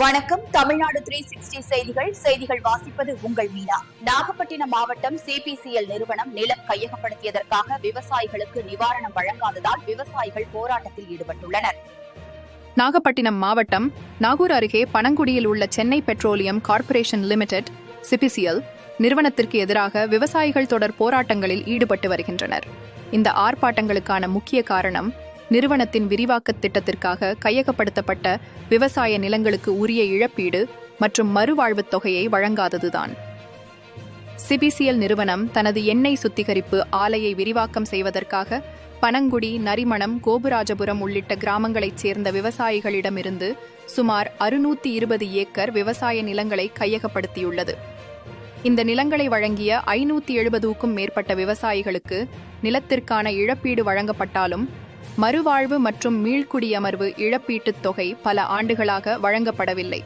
வணக்கம். Tamil Nadu three sixty செய்திகள். செய்திகள் வாசிப்பது உங்கள் மீனா. நாகப்பட்டினம் மாவட்டம் சிபிசிஎல் நிறுவனம் நிலம் கையகப்படுத்தியதற்காக விவசாயிகளுக்கு நிவாரணம் வழங்காததால் விவசாயிகள் போராட்டத்தில் ஈடுபட்டுள்ளனர். நாகப்பட்டினம் மாவட்டம் நாகூர் அருகே பனங்குடியில் உள்ள Chennai petroleum corporation limited CPCL நிறுவனத்திற்கு எதிராக விவசாயிகள் தொடர் போராட்டங்களில் ஈடுபட்டு வருகின்றனர். இந்த ஆர்ப்பாட்டங்களுக்கான முக்கிய காரணம் நிறுவனத்தின் விரிவாக்கத் திட்டத்திற்காக கையகப்படுத்தப்பட்ட விவசாய நிலங்களுக்கு உரிய இழப்பீடு மற்றும் மறுவாழ்வுத் தொகையை வழங்காததுதான். சிபிசிஎல் நிறுவனம் தனது எண்ணெய் சுத்திகரிப்பு ஆலையை விரிவாக்கம் செய்வதற்காக பனங்குடி நரிமணம் கோபுராஜபுரம் உள்ளிட்ட கிராமங்களைச் சேர்ந்த விவசாயிகளிடமிருந்து சுமார் அறுநூத்தி இருபது ஏக்கர் விவசாய நிலங்களை கையகப்படுத்தியுள்ளது. இந்த நிலங்களை வழங்கிய ஐநூத்தி எழுபதுக்கும் மேற்பட்ட விவசாயிகளுக்கு நிலத்திற்கான இழப்பீடு வழங்கப்பட்டாலும் மறுவாழ்வு மற்றும் மீள்குடியமர்வு இழப்பீட்டுத் தொகை பல ஆண்டுகளாக வழங்கப்படவில்லை.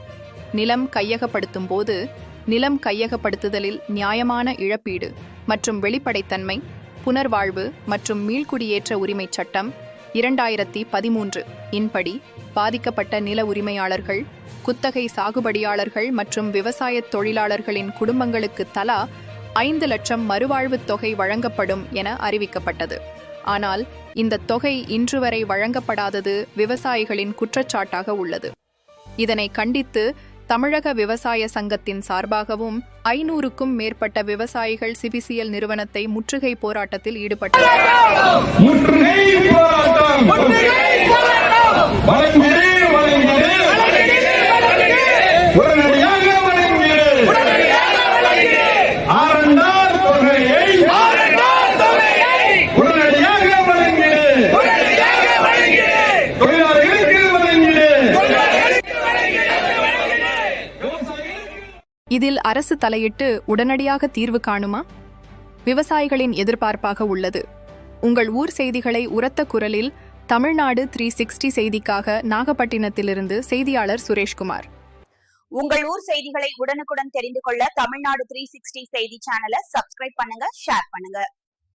நிலம் கையகப்படுத்தும் போது நிலம் கையகப்படுத்துதலில் நியாயமான இழப்பீடு மற்றும் வெளிப்படைத்தன்மை புனர்வாழ்வு மற்றும் மீள்குடியேற்ற உரிமைச் சட்டம் இரண்டாயிரத்தி பதிமூன்று இன்படி பாதிக்கப்பட்ட நில உரிமையாளர்கள் குத்தகை சாகுபடியாளர்கள் மற்றும் விவசாயத் தொழிலாளர்களின் குடும்பங்களுக்கு தலா ஐந்து லட்சம் மறுவாழ்வுத் தொகை வழங்கப்படும் என அறிவிக்கப்பட்டது. ஆனால் இந்த தொகை இன்று வரை வழங்கப்படாதது விவசாயிகளின் குற்றச்சாட்டாக உள்ளது. இதனை கண்டித்து தமிழக விவசாய சங்கத்தின் சார்பாகவும் ஐநூறுக்கும் மேற்பட்ட விவசாயிகள் சிபிசிஎல் நிறுவனத்தை முற்றுகை போராட்டத்தில் ஈடுபட்டனர். இதில் அரசு தலையிட்டு உடனடியாக தீர்வு காணுமா? விவசாயிகளின் எதிர்பார்ப்பாக உள்ளது. உங்கள் ஊர் செய்திகளை உரத்த குரலில் தமிழ்நாடு த்ரீ சிக்ஸ்டி செய்திக்காக நாகப்பட்டினத்திலிருந்து செய்தியாளர் சுரேஷ்குமார். உங்கள் ஊர் செய்திகளை உடனுக்குடன் தெரிந்து கொள்ள தமிழ்நாடு த்ரீ சிக்ஸ்டி செய்தி சேனலை சப்ஸ்கிரைப் பண்ணுங்க ஷேர் பண்ணுங்க.